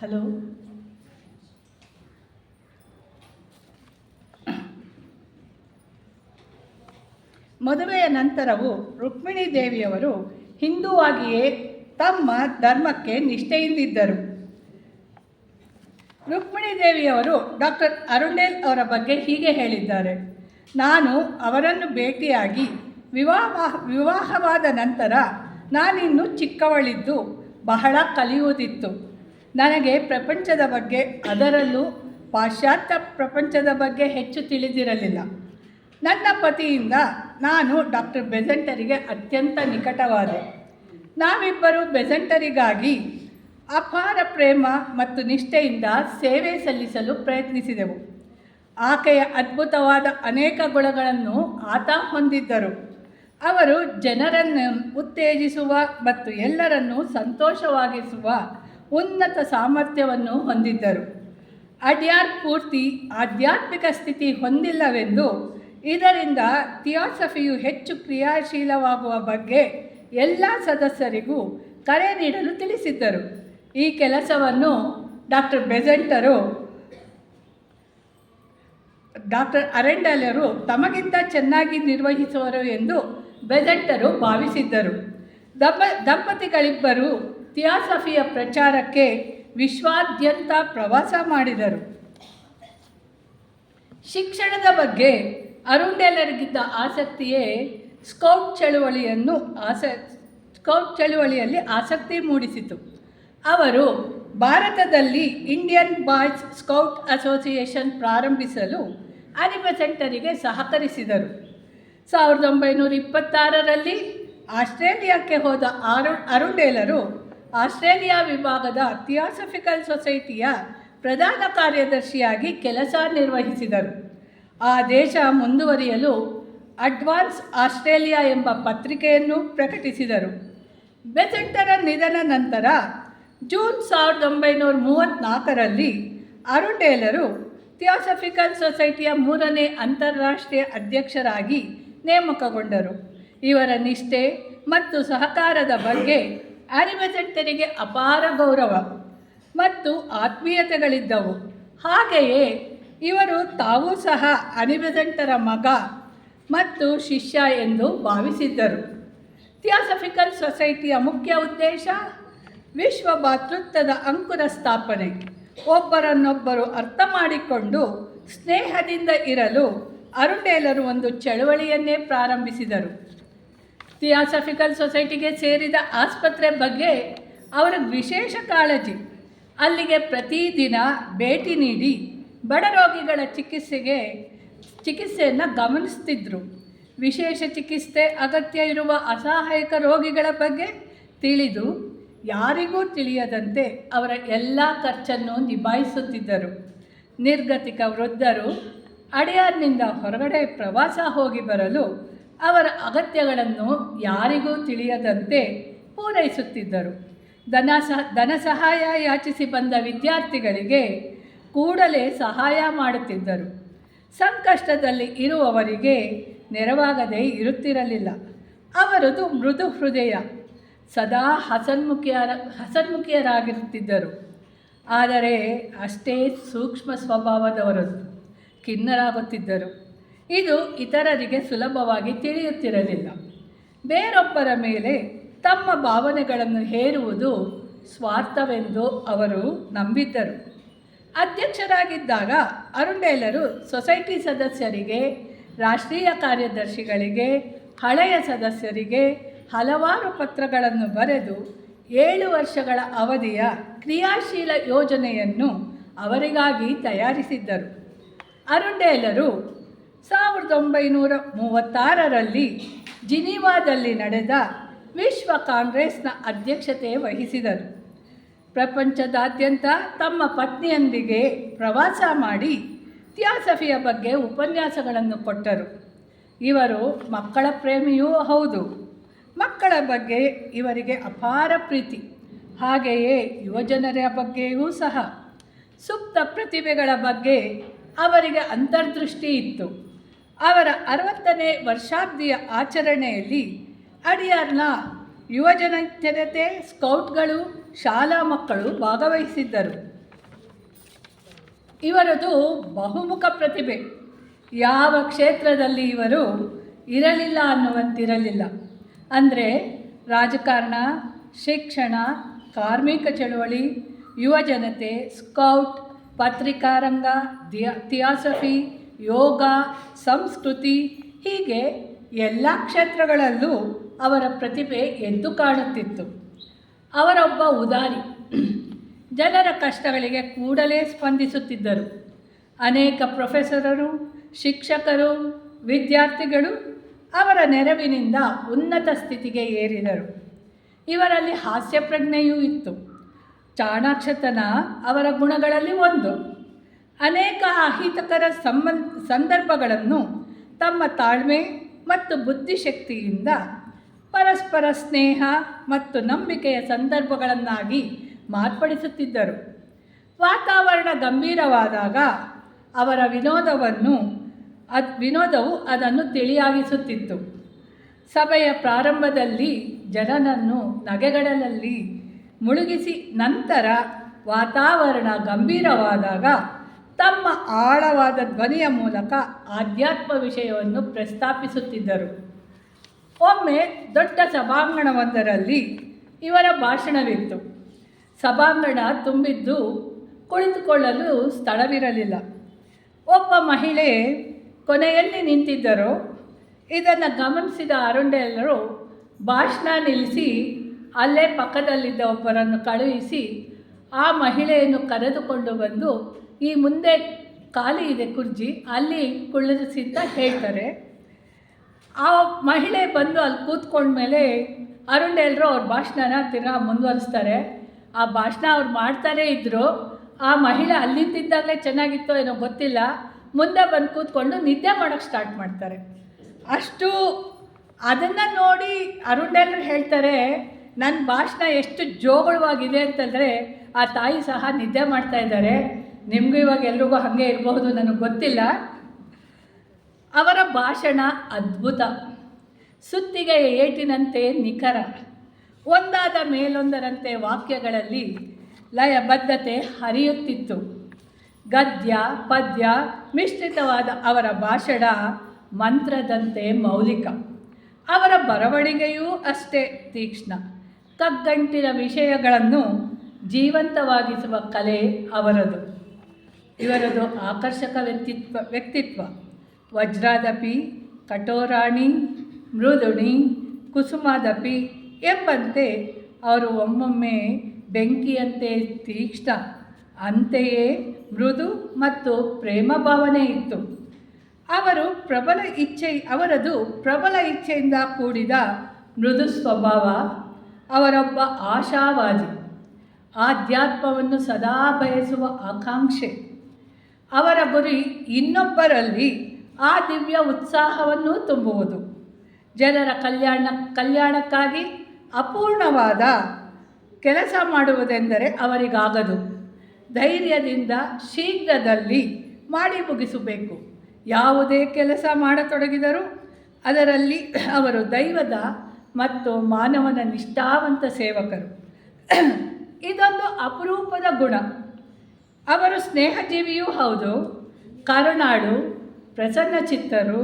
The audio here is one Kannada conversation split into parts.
ಹಲೋ. ಮದುವೆಯ ನಂತರವೂ ರುಕ್ಮಿಣಿ ದೇವಿಯವರು ಹಿಂದೂವಾಗಿಯೇ ತಮ್ಮ ಧರ್ಮಕ್ಕೆ ನಿಷ್ಠೆಯಿಂದಿದ್ದರು. ರುಕ್ಮಿಣಿ ದೇವಿಯವರು ಡಾಕ್ಟರ್ ಅರುಣೇಲ್ ಅವರ ಬಗ್ಗೆ ಹೀಗೆ ಹೇಳಿದ್ದಾರೆ. ನಾನು ಅವರನ್ನು ಭೇಟಿಯಾಗಿ ವಿವಾಹ, ವಿವಾಹವಾದ ನಂತರ ನಾನಿನ್ನು ಚಿಕ್ಕವಳಿದ್ದು ಬಹಳ ಕಲಿಯುವುದಿತ್ತು. ನನಗೆ ಪ್ರಪಂಚದ ಬಗ್ಗೆ, ಅದರಲ್ಲೂ ಪಾಶ್ಚಾತ್ಯ ಪ್ರಪಂಚದ ಬಗ್ಗೆ ಹೆಚ್ಚು ತಿಳಿದಿರಲಿಲ್ಲ. ನನ್ನ ಪತಿಯಿಂದ ನಾನು ಡಾಕ್ಟರ್ ಬೆಸೆಂಟರಿಗೆ ಅತ್ಯಂತ ನಿಕಟವಾದೆ. ನಾವಿಬ್ಬರು ಬೆಸೆಂಟರಿಗಾಗಿ ಅಪಾರ ಪ್ರೇಮ ಮತ್ತು ನಿಷ್ಠೆಯಿಂದ ಸೇವೆ ಸಲ್ಲಿಸಲು ಪ್ರಯತ್ನಿಸಿದೆವು. ಆಕೆಯ ಅದ್ಭುತವಾದ ಅನೇಕ ಗುಣಗಳನ್ನು ಆತ ಹೊಂದಿದ್ದರು. ಅವರು ಜನರನ್ನು ಉತ್ತೇಜಿಸುವ ಮತ್ತು ಎಲ್ಲರನ್ನು ಸಂತೋಷವಾಗಿಸುವ ಉನ್ನತ ಸಾಮರ್ಥ್ಯವನ್ನು ಹೊಂದಿದ್ದರು. ಅಡ್ಯಾರ್ ಪೂರ್ತಿ ಆಧ್ಯಾತ್ಮಿಕ ಸ್ಥಿತಿ ಹೊಂದಿಲ್ಲವೆಂದು ಇದರಿಂದ ಥಿಯಾಸಫಿಯು ಹೆಚ್ಚು ಕ್ರಿಯಾಶೀಲವಾಗುವ ಬಗ್ಗೆ ಎಲ್ಲ ಸದಸ್ಯರಿಗೂ ಕರೆ ನೀಡಲು ತಿಳಿಸಿದ್ದರು. ಈ ಕೆಲಸವನ್ನು ಡಾಕ್ಟರ್ ಬೆಜೆಂಟರು, ಡಾಕ್ಟರ್ ಅರೆಂಡಲರು ತಮಗಿಂತ ಚೆನ್ನಾಗಿ ನಿರ್ವಹಿಸುವರು ಎಂದು ಬೆಜೆಂಟರು ಭಾವಿಸಿದ್ದರು. ದಂಪ, ದಂಪತಿಗಳಿಬ್ಬರು ಥಿಯಾಸಫಿಯ ಪ್ರಚಾರಕ್ಕೆ ವಿಶ್ವಾದ್ಯಂತ ಪ್ರವಾಸ ಮಾಡಿದರು. ಶಿಕ್ಷಣದ ಬಗ್ಗೆ ಅರುಂಡೇಲರಿಗಿದ್ದ ಆಸಕ್ತಿಯೇ ಸ್ಕೌಟ್ ಚಳುವಳಿಯನ್ನು ಆಸ, ಸ್ಕೌಟ್ ಚಳುವಳಿಯಲ್ಲಿ ಆಸಕ್ತಿ ಮೂಡಿಸಿತು. ಅವರು ಭಾರತದಲ್ಲಿ ಇಂಡಿಯನ್ ಬಾಯ್ಸ್ ಸ್ಕೌಟ್ ಅಸೋಸಿಯೇಷನ್ ಪ್ರಾರಂಭಿಸಲು ಅನಿಬೆಸೆಂಟರಿಗೆ ಸಹಕರಿಸಿದರು. ಸಾವಿರದ ಒಂಬೈನೂರ ಇಪ್ಪತ್ತಾರರಲ್ಲಿ ಆಸ್ಟ್ರೇಲಿಯಾಕ್ಕೆ ಹೋದ ಆರು ಅರುಂಡೇಲರು ಆಸ್ಟ್ರೇಲಿಯಾ ವಿಭಾಗದ ಥಿಯಾಸಫಿಕಲ್ ಸೊಸೈಟಿಯ ಪ್ರಧಾನ ಕಾರ್ಯದರ್ಶಿಯಾಗಿ ಕೆಲಸ ನಿರ್ವಹಿಸಿದರು. ಆ ದೇಶ ಮುಂದುವರಿಯಲು ಅಡ್ವಾನ್ಸ್ ಆಸ್ಟ್ರೇಲಿಯಾ ಎಂಬ ಪತ್ರಿಕೆಯನ್ನು ಪ್ರಕಟಿಸಿದರು. ಬೆಸೆಂಟರ ನಿಧನ ನಂತರ ಜೂನ್ ಸಾವಿರದ ಒಂಬೈನೂರ ಮೂವತ್ತ್ನಾಲ್ಕರಲ್ಲಿ ಅರುಂಡೇಲರು ಥಿಯಾಸಫಿಕಲ್ ಸೊಸೈಟಿಯ ಮೂರನೇ ಅಂತಾರಾಷ್ಟ್ರೀಯ ಅಧ್ಯಕ್ಷರಾಗಿ ನೇಮಕಗೊಂಡರು. ಇವರ ನಿಷ್ಠೆ ಮತ್ತು ಸಹಕಾರದ ಬಗ್ಗೆ ಆನಿಬೆಸೆಂಟರಿಗೆ ಅಪಾರ ಗೌರವ ಮತ್ತು ಆತ್ಮೀಯತೆಗಳಿದ್ದವು. ಹಾಗೆಯೇ ಇವರು ತಾವೂ ಸಹ ಅನಿಬೆಸೆಂಟರ ಮಗ ಮತ್ತು ಶಿಷ್ಯ ಎಂದು ಭಾವಿಸಿದ್ದರು. ಥಿಯಾಸಫಿಕಲ್ ಸೊಸೈಟಿಯ ಮುಖ್ಯ ಉದ್ದೇಶ ವಿಶ್ವ ಭಾತೃತ್ವದ ಅಂಕುರ ಸ್ಥಾಪನೆ. ಒಬ್ಬರನ್ನೊಬ್ಬರು ಅರ್ಥ ಮಾಡಿಕೊಂಡು ಸ್ನೇಹದಿಂದ ಇರಲು ಅರುಣೇಲರು ಒಂದು ಚಳುವಳಿಯನ್ನೇ ಪ್ರಾರಂಭಿಸಿದರು. ಥಿಯಾಸಫಿಕಲ್ ಸೊಸೈಟಿಗೆ ಸೇರಿದ ಆಸ್ಪತ್ರೆ ಬಗ್ಗೆ ಅವರ ವಿಶೇಷ ಕಾಳಜಿ. ಅಲ್ಲಿಗೆ ಪ್ರತಿದಿನ ಭೇಟಿ ನೀಡಿ ಬಡ ರೋಗಿಗಳ ಚಿಕಿತ್ಸೆಗೆ ಚಿಕಿತ್ಸೆಯನ್ನು ಗಮನಿಸ್ತಿದ್ರು. ವಿಶೇಷ ಚಿಕಿತ್ಸೆ, ಅಗತ್ಯ ಇರುವ ಅಸಹಾಯಕ ರೋಗಿಗಳ ಬಗ್ಗೆ ತಿಳಿದು ಯಾರಿಗೂ ತಿಳಿಯದಂತೆ ಅವರ ಎಲ್ಲ ಖರ್ಚನ್ನು ನಿಭಾಯಿಸುತ್ತಿದ್ದರು. ನಿರ್ಗತಿಕ ವೃದ್ಧರು ಅಡಿಯಾರ್ನಿಂದ ಹೊರಗಡೆ ಪ್ರವಾಸ ಹೋಗಿ ಬರಲು ಅವರ ಅಗತ್ಯಗಳನ್ನು ಯಾರಿಗೂ ತಿಳಿಯದಂತೆ ಪೂರೈಸುತ್ತಿದ್ದರು. ಧನ ಸಹ, ಧನ ಸಹಾಯ ಯಾಚಿಸಿ ಬಂದ ವಿದ್ಯಾರ್ಥಿಗಳಿಗೆ ಕೂಡಲೇ ಸಹಾಯ ಮಾಡುತ್ತಿದ್ದರು. ಸಂಕಷ್ಟದಲ್ಲಿ ಇರುವವರಿಗೆ ನೆರವಾಗದೇ ಇರುತ್ತಿರಲಿಲ್ಲ. ಅವರದು ಮೃದು ಹೃದಯ ಸದಾ ಹಸನ್ಮುಖಿಯರ, ಹಸನ್ಮುಖಿಯರಾಗಿರುತ್ತಿದ್ದರು. ಆದರೆ ಅಷ್ಟೇ ಸೂಕ್ಷ್ಮ ಸ್ವಭಾವದವರದು ಖಿನ್ನರಾಗುತ್ತಿದ್ದರು ಇದು ಇತರರಿಗೆ ಸುಲಭವಾಗಿ ತಿಳಿಯುತ್ತಿರಲಿಲ್ಲ. ಬೇರೊಬ್ಬರ ಮೇಲೆ ತಮ್ಮ ಭಾವನೆಗಳನ್ನು ಹೇರುವುದು ಸ್ವಾರ್ಥವೆಂದು ಅವರು ನಂಬಿದ್ದರು. ಅಧ್ಯಕ್ಷರಾಗಿದ್ದಾಗ ಅರುಂಡೇಲರು ಸೊಸೈಟಿ ಸದಸ್ಯರಿಗೆ, ರಾಷ್ಟ್ರೀಯ ಕಾರ್ಯದರ್ಶಿಗಳಿಗೆ, ಹಳೆಯ ಸದಸ್ಯರಿಗೆ ಹಲವಾರು ಪತ್ರಗಳನ್ನು ಬರೆದು ಏಳು ವರ್ಷಗಳ ಅವಧಿಯ ಕ್ರಿಯಾಶೀಲ ಯೋಜನೆಯನ್ನು ಅವರಿಗಾಗಿ ತಯಾರಿಸಿದ್ದರು. ಅರುಂಡೇಲರು ಸಾವಿರದ ಒಂಬೈನೂರ ಮೂವತ್ತಾರರಲ್ಲಿ ಜಿನೀವಾದಲ್ಲಿ ನಡೆದ ವಿಶ್ವ ಕಾಂಗ್ರೆಸ್ನ ಅಧ್ಯಕ್ಷತೆ ವಹಿಸಿದರು. ಪ್ರಪಂಚದಾದ್ಯಂತ ತಮ್ಮ ಪತ್ನಿಯೊಂದಿಗೆ ಪ್ರವಾಸ ಮಾಡಿ ಥಿಯಾಸಫಿಯ ಬಗ್ಗೆ ಉಪನ್ಯಾಸಗಳನ್ನು ಕೊಟ್ಟರು. ಇವರು ಮಕ್ಕಳ ಪ್ರೇಮಿಯೂ ಹೌದು. ಮಕ್ಕಳ ಬಗ್ಗೆ ಇವರಿಗೆ ಅಪಾರ ಪ್ರೀತಿ. ಹಾಗೆಯೇ ಯುವಜನರ ಬಗ್ಗೆಯೂ ಸಹ. ಸುಪ್ತ ಪ್ರತಿಭೆಗಳ ಬಗ್ಗೆ ಅವರಿಗೆ ಅಂತರ್ದೃಷ್ಟಿ ಇತ್ತು. ಅವರ ಅರವತ್ತನೇ ವರ್ಷಾಬ್ದಿಯ ಆಚರಣೆಯಲ್ಲಿ ಅಡಿಯಾರ್ನ ಯುವಜನ ಸ್ಕೌಟ್ಗಳು, ಶಾಲಾ ಮಕ್ಕಳು ಭಾಗವಹಿಸಿದ್ದರು. ಇವರದು ಬಹುಮುಖ ಪ್ರತಿಭೆ. ಯಾವ ಕ್ಷೇತ್ರದಲ್ಲಿ ಇವರು ಇರಲಿಲ್ಲ ಅನ್ನುವಂತಿರಲಿಲ್ಲ. ಅಂದರೆ ರಾಜಕಾರಣ, ಶಿಕ್ಷಣ, ಕಾರ್ಮಿಕ ಚಳುವಳಿ ಯುವಜನತೆ ಸ್ಕೌಟ್ ಪತ್ರಿಕಾರಂಗ ಥಿಯಾಸಫಿ ಯೋಗ, ಸಂಸ್ಕೃತಿ, ಹೀಗೆ ಎಲ್ಲ ಕ್ಷೇತ್ರಗಳಲ್ಲೂ ಅವರ ಪ್ರತಿಭೆ ಎದ್ದು ಕಾಣುತ್ತಿತ್ತು. ಅವರೊಬ್ಬ ಉದಾರಿ, ಜನರ ಕಷ್ಟಗಳಿಗೆ ಕೂಡಲೇ ಸ್ಪಂದಿಸುತ್ತಿದ್ದರು. ಅನೇಕ ಪ್ರೊಫೆಸರರು, ಶಿಕ್ಷಕರು, ವಿದ್ಯಾರ್ಥಿಗಳು ಅವರ ನೆರವಿನಿಂದ ಉನ್ನತ ಸ್ಥಿತಿಗೆ ಏರಿದರು. ಇವರಲ್ಲಿ ಹಾಸ್ಯ ಪ್ರಜ್ಞೆಯೂ ಇತ್ತು. ಚಾಣಾಕ್ಷತನ ಅವರ ಗುಣಗಳಲ್ಲಿ ಒಂದು. ಅನೇಕ ಅಹಿತಕರ ಸಂಬಂಧ, ಸಂದರ್ಭಗಳನ್ನು ತಮ್ಮ ತಾಳ್ಮೆ ಮತ್ತು ಬುದ್ಧಿಶಕ್ತಿಯಿಂದ ಪರಸ್ಪರ ಸ್ನೇಹ ಮತ್ತು ನಂಬಿಕೆಯ ಸಂದರ್ಭಗಳನ್ನಾಗಿ ಮಾರ್ಪಡಿಸುತ್ತಿದ್ದರು. ವಾತಾವರಣ ಗಂಭೀರವಾದಾಗ ಅವರ ವಿನೋದವನ್ನು ಅದ್, ವಿನೋದವು ಅದನ್ನು ತಿಳಿಯಾಗಿಸುತ್ತಿತ್ತು. ಸಭೆಯ ಪ್ರಾರಂಭದಲ್ಲಿ ಜನನನ್ನು ನಗೆಗಳಲ್ಲಿ ಮುಳುಗಿಸಿ ನಂತರ ವಾತಾವರಣ ಗಂಭೀರವಾದಾಗ ತಮ್ಮ ಆಳವಾದ ಧ್ವನಿಯ ಮೂಲಕ ಆಧ್ಯಾತ್ಮ ವಿಷಯವನ್ನು ಪ್ರಸ್ತಾಪಿಸುತ್ತಿದ್ದರು. ಒಮ್ಮೆ ದೊಡ್ಡ ಸಭಾಂಗಣವೊಂದರಲ್ಲಿ ಇವರ ಭಾಷಣವಿತ್ತು. ಸಭಾಂಗಣ ತುಂಬಿದ್ದು ಕುಳಿತುಕೊಳ್ಳಲು ಸ್ಥಳವಿರಲಿಲ್ಲ. ಒಬ್ಬ ಮಹಿಳೆ ಕೊನೆಯಲ್ಲಿ ನಿಂತಿದ್ದರು. ಇದನ್ನು ಗಮನಿಸಿದ ಅರುಂಡೆಲ್ಲರು ಭಾಷಣ ನಿಲ್ಲಿಸಿ ಅಲ್ಲೇ ಪಕ್ಕದಲ್ಲಿದ್ದ ಒಬ್ಬರನ್ನು ಕಳುಹಿಸಿ ಆ ಮಹಿಳೆಯನ್ನು ಕರೆದುಕೊಂಡು ಬಂದು ಈ ಮುಂದೆ ಖಾಲಿ ಇದೆ ಕುರ್ಜಿ, ಅಲ್ಲಿ ಕುಳ್ಳಿರಿಸಿ ಅಂತ ಹೇಳ್ತಾರೆ. ಆ ಮಹಿಳೆ ಬಂದು ಅಲ್ಲಿ ಕೂತ್ಕೊಂಡ್ಮೇಲೆ ಅರುಣ್ ಎಲ್ಲರೂ ಅವ್ರ ಭಾಷಣನ ತಿರ್ಗಾ ಮುಂದುವರಿಸ್ತಾರೆ. ಆ ಭಾಷಣ ಅವ್ರು ಮಾಡ್ತಾನೇ ಇದ್ದರು ಆ ಮಹಿಳೆ ಅಲ್ಲಿಂದಿದ್ದಾಗಲೇ ಚೆನ್ನಾಗಿತ್ತೋ ಏನೋ ಗೊತ್ತಿಲ್ಲ. ಮುಂದೆ ಬಂದು ಕೂತ್ಕೊಂಡು ನಿದ್ದೆ ಮಾಡೋಕ್ಕೆ ಸ್ಟಾರ್ಟ್ ಮಾಡ್ತಾರೆ. ಅಷ್ಟು ಅದನ್ನು ನೋಡಿ ಅರುಣ್ ಎಲ್ಲರೂ ಹೇಳ್ತಾರೆ ನನ್ನ ಭಾಷಣ ಎಷ್ಟು ಜೋಗಳವಾಗಿದೆ ಅಂತಂದರೆ ಆ ತಾಯಿ ಸಹ ನಿದ್ದೆ ಮಾಡ್ತಾ ಇದ್ದಾರೆ. ನಿಮಗೂ ಇವಾಗ ಎಲ್ರಿಗೂ ಹಾಗೆ ಇರಬಹುದು ನನಗೆ ಗೊತ್ತಿಲ್ಲ. ಅವರ ಭಾಷಣ ಅದ್ಭುತ. ಸುತ್ತಿಗೆ ಏಟಿನಂತೆ ನಿಖರ. ಒಂದಾದ ಮೇಲೊಂದರಂತೆ ವಾಕ್ಯಗಳಲ್ಲಿ ಲಯಬದ್ಧತೆ ಹರಿಯುತ್ತಿತ್ತು. ಗದ್ಯ, ಪದ್ಯ, ಮಿಶ್ರಿತವಾದ ಅವರ ಭಾಷಣ ಮಂತ್ರದಂತೆ ಮೌಲಿಕ. ಅವರ ಬರವಣಿಗೆಯೂ ಅಷ್ಟೇ ತೀಕ್ಷ್ಣ. ತಗ್ಗಂಟಿನ ವಿಷಯಗಳನ್ನು ಜೀವಂತವಾಗಿಸುವ ಕಲೆ ಅವರದು. ಇವರದು ಆಕರ್ಷಕ ವ್ಯಕ್ತಿತ್ವ ವ್ಯಕ್ತಿತ್ವ. ವಜ್ರಾದಪಿ, ಕಠೋರಾಣಿ, ಮೃದುಣಿ, ಕುಸುಮಾದಪಿ ಎಂಬಂತೆ ಅವರು ಒಮ್ಮೊಮ್ಮೆ ಬೆಂಕಿಯಂತೆ ತೀಕ್ಷ್ಣ. ಅಂತೆಯೇ ಮೃದು ಮತ್ತು ಪ್ರೇಮ ಭಾವನೆ ಇತ್ತು. ಅವರು ಪ್ರಬಲ ಇಚ್ಛೆ, ಅವರದು ಪ್ರಬಲ ಇಚ್ಛೆಯಿಂದ ಕೂಡಿದ ಮೃದು ಸ್ವಭಾವ, ಅವರೊಬ್ಬ ಆಶಾವಾದಿ. ಆಧ್ಯಾತ್ಮವನ್ನು ಸದಾ ಬಯಸುವ ಆಕಾಂಕ್ಷೆ. ಅವರ ಗುರಿ ಇನ್ನೊಬ್ಬರಲ್ಲಿ ಆ ದಿವ್ಯ ಉತ್ಸಾಹವನ್ನು ತುಂಬುವುದು. ಜನರ ಕಲ್ಯಾಣ, ಕಲ್ಯಾಣಕ್ಕಾಗಿ ಅಪೂರ್ಣವಾದ ಕೆಲಸ ಮಾಡುವುದೆಂದರೆ ಅವರಿಗಾಗದು. ಧೈರ್ಯದಿಂದ ಶೀಘ್ರದಲ್ಲಿ ಮಾಡಿ ಮುಗಿಸಬೇಕು. ಯಾವುದೇ ಕೆಲಸ ಮಾಡತೊಡಗಿದರೂ ಅದರಲ್ಲಿ ಅವರು ದೈವದ ಮತ್ತು ಮಾನವನ ನಿಷ್ಠಾವಂತ ಸೇವಕರು. ಇದೊಂದು ಅಪರೂಪದ ಗುಣ. ಅವರು ಸ್ನೇಹಜೀವಿಯೂ ಹೌದು, ಕರುಣಾಳು ಪ್ರಸನ್ನ ಚಿತ್ತರು